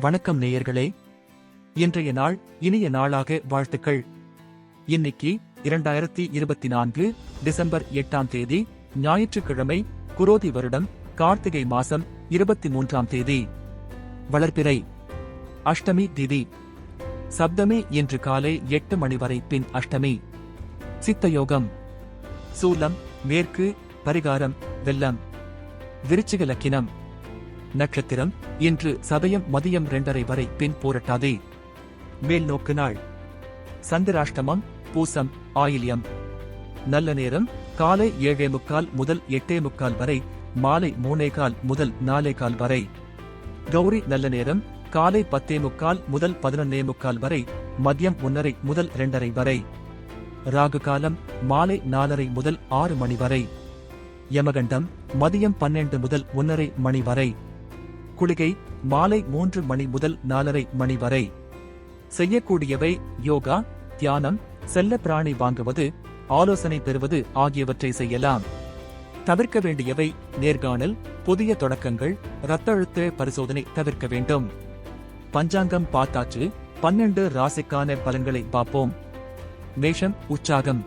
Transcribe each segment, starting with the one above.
வணக்கம் நேயர்களே. இன்றைய நாள் இனிய நாளாக வாழ்த்துக்கள். இன்னைக்கு இரண்டாயிரத்தி இருபத்தி நான்கு டிசம்பர் எட்டாம் தேதி ஞாயிற்றுக்கிழமை குரோதி வருடம் கார்த்திகை மாசம் இருபத்தி மூன்றாம் தேதி. வளர்பிறை. அஷ்டமி திதி. சப்தமி இன்று காலை எட்டு மணி வரை பின் அஷ்டமி. சித்தயோகம். சூலம் மேற்கு பரிகாரம் வெள்ளம். விருச்சிக லக்கினம். நட்சத்திரம் இன்று சதயம் மதியம் இரண்டரை வரை பின் போரட்டாதே. மேல் நோக்கு நாள். சந்திராஷ்டமம் பூசம் ஆயில்யம். நல்ல நேரம் காலை ஏழே முக்கால் முதல் எட்டே முக்கால் வரை மாலை மூணே கால் முதல் நாலே கால் வரை. கௌரி நல்ல நேரம் காலை பத்தே முக்கால் முதல் பதினொன்னே முக்கால் வரை மதியம் ஒன்னரை முதல் இரண்டரை வரை. ராகு காலம் மாலை நாலரை முதல் ஆறு மணி வரை. யமகண்டம் மதியம் பன்னெண்டு முதல் ஒன்னரை மணி வரை. குளிகை மாலை மூன்று மணி முதல் நாலரை மணி வரை. செய்யக்கூடியவை யோகா தியானம் செல்ல பிராணி வாங்குவது ஆலோசனை பெறுவது ஆகியவற்றை செய்யலாம். தவிர்க்க வேண்டியவை நேர்காணல் புதிய தொடக்கங்கள் இரத்த அழுத்த பரிசோதனை தவிர்க்க வேண்டும். பஞ்சாங்கம் பார்த்தாச்சு பன்னெண்டு ராசிக்கான பலன்களை பார்ப்போம். மேஷம் உற்சாகம்.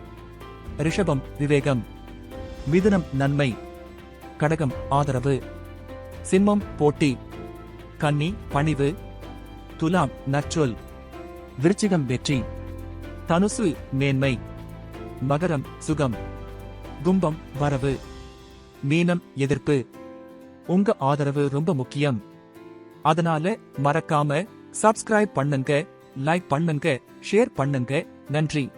ரிஷபம் விவேகம். மிதுனம் நன்மை. கடகம் ஆதரவு. சிம்மம் போட்டி கன்னி பணிவு துலாம் நச்சொல் விருச்சிகம் வெற்றி தனுசு மேன்மை மகரம் சுகம் கும்பம் வரவு மீனம் எதிர்ப்பு. உங்க ஆதரவு ரொம்ப முக்கியம். அதனால மறக்காம சப்ஸ்கிரைப் பண்ணுங்க லைக் பண்ணுங்க ஷேர் பண்ணுங்க. நன்றி.